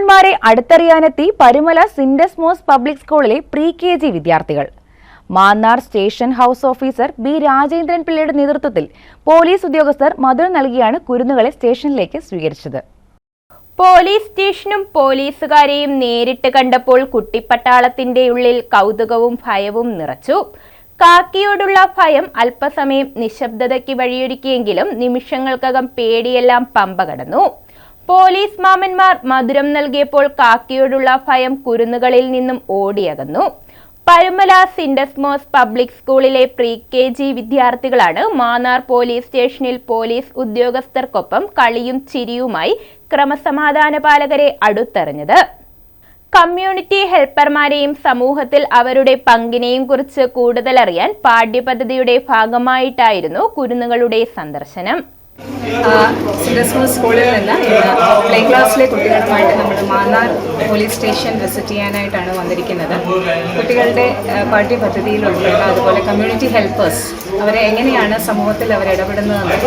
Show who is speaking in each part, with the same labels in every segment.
Speaker 1: മാമന്മാരെ അടുത്തറിയാനെത്തി Parumala Syndesmos public സ്കൂളിലെ pre K G വിദ്യാർത്ഥികൾ. Mannar station house officer B Rajendran പിള്ളയുടെ നേതൃത്വത്തിൽ പോലീസ് ഉദ്യോഗസ്ഥർ മധുരം നൽകിയാണ് കുരുന്നുകളെ സ്റ്റേഷനിലേക്ക് സ്വീകരിച്ചത്.
Speaker 2: പോലീസ് സ്റ്റേഷനും പോലീസുകാരെയും നേരിട്ട് കണ്ടപ്പോൾ കുട്ടിപ്പട്ടാളത്തിന്റെ ഉള്ളിൽ കൗതുകവും ഭയവും നിറച്ചു. കാക്കിയോടുള്ള ഭയം അല്പസമയം നിശബ്ദതയ്ക്ക് വഴിയൊരുക്കിയെങ്കിലും നിമിഷങ്ങൾക്കകം പേടിയെല്ലാം പമ്പ കടന്നു. പോലീസ് മാമന്മാർ മധുരം നൽകിയപ്പോൾ കാക്കിയോടുള്ള ഭയം കുരുന്നുകളിൽ നിന്നും ഓടിയകന്നു. പരുമല സിൻഡസ്മോസ് പബ്ലിക് സ്കൂളിലെ പ്രീ കെ ജി വിദ്യാർത്ഥികളാണ് മാന്നാർ പോലീസ് സ്റ്റേഷനിൽ പോലീസ് ഉദ്യോഗസ്ഥർക്കൊപ്പം കളിയും ചിരിയുമായി ക്രമസമാധാന പാലകരെ അടുത്തെറിഞ്ഞത്. കമ്മ്യൂണിറ്റി ഹെൽപ്പർമാരെയും സമൂഹത്തിൽ അവരുടെ പങ്കിനെയും കുറിച്ച് കൂടുതലറിയാൻ പാഠ്യപദ്ധതിയുടെ ഭാഗമായിട്ടായിരുന്നു കുരുന്നുകളുടെ സന്ദർശനം.
Speaker 3: സിഡസ്മോൾ സ്കൂളിൽ നിന്ന് പ്ലേ ക്ലാസ്സിലെ കുട്ടികളുമായിട്ട് നമ്മൾ മാന്നാർ പോലീസ് സ്റ്റേഷൻ വിസിറ്റ് ചെയ്യാനായിട്ടാണ് വന്നിരിക്കുന്നത്. കുട്ടികളുടെ പാഠ്യപദ്ധതിയിൽ ഉൾപ്പെടുന്ന അതുപോലെ കമ്മ്യൂണിറ്റി ഹെൽപ്പേഴ്സ് അവരെ എങ്ങനെയാണ് സമൂഹത്തിൽ അവർ ഇടപെടുന്നതെന്ന്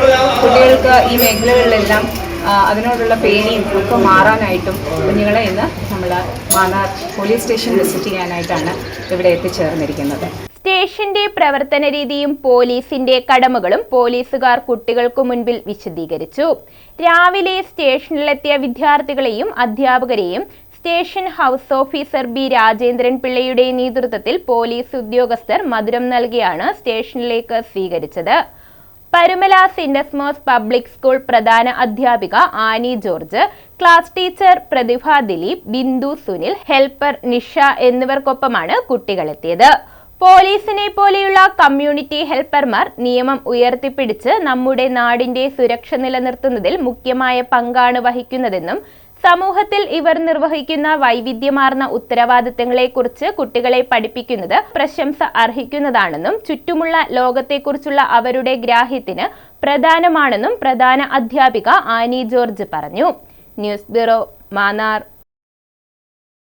Speaker 3: കുട്ടികൾക്ക് ഈ മേഖലകളിലെല്ലാം അതിനോടുള്ള പേടിയും ഒക്കെ മാറാനായിട്ടും കുഞ്ഞുങ്ങളെ ഇന്ന് നമ്മൾ മാന്നാർ പോലീസ് സ്റ്റേഷൻ വിസിറ്റ് ചെയ്യാനായിട്ടാണ് ഇവിടെ എത്തിച്ചേർന്നിരിക്കുന്നത്.
Speaker 2: സ്റ്റേഷന്റെ പ്രവർത്തന രീതിയും പോലീസിന്റെ കടമകളും പോലീസുകാർ കുട്ടികൾക്ക് മുൻപിൽ വിശദീകരിച്ചു. രാവിലെ സ്റ്റേഷനിലെത്തിയ വിദ്യാർത്ഥികളെയും അധ്യാപകരെയും station house officer B Rajendran പിള്ളയുടെ നേതൃത്വത്തിൽ പോലീസ് ഉദ്യോഗസ്ഥർ മധുരം നൽകിയാണ് സ്റ്റേഷനിലേക്ക് സ്വീകരിച്ചത്. പരുമല സിൻഡസ്മോസ് പബ്ലിക് സ്കൂൾ പ്രധാന അധ്യാപിക Annie George class teacher Prathibha Dileep Bindu Sunil helper Nisha എന്നിവർക്കൊപ്പമാണ് കുട്ടികളെത്തിയത്. പോലീസിനെ പോലെയുള്ള കമ്മ്യൂണിറ്റി ഹെൽപ്പർമാർ നിയമം ഉയർത്തിപ്പിടിച്ച് നമ്മുടെ നാടിന്റെ സുരക്ഷ നിലനിർത്തുന്നതിൽ മുഖ്യമായ പങ്കാണ് വഹിക്കുന്നതെന്നും സമൂഹത്തിൽ ഇവർ നിർവഹിക്കുന്ന വൈവിധ്യമാർന്ന ഉത്തരവാദിത്തങ്ങളെക്കുറിച്ച് കുട്ടികളെ പഠിപ്പിക്കുന്നത് പ്രശംസ അർഹിക്കുന്നതാണെന്നും ചുറ്റുമുള്ള ലോകത്തെക്കുറിച്ചുള്ള അവരുടെ ഗ്രാഹ്യത്തിന് പ്രധാനമാണെന്നും പ്രധാന അധ്യാപിക ആനി ജോർജ് പറഞ്ഞു. News bureau Mannar.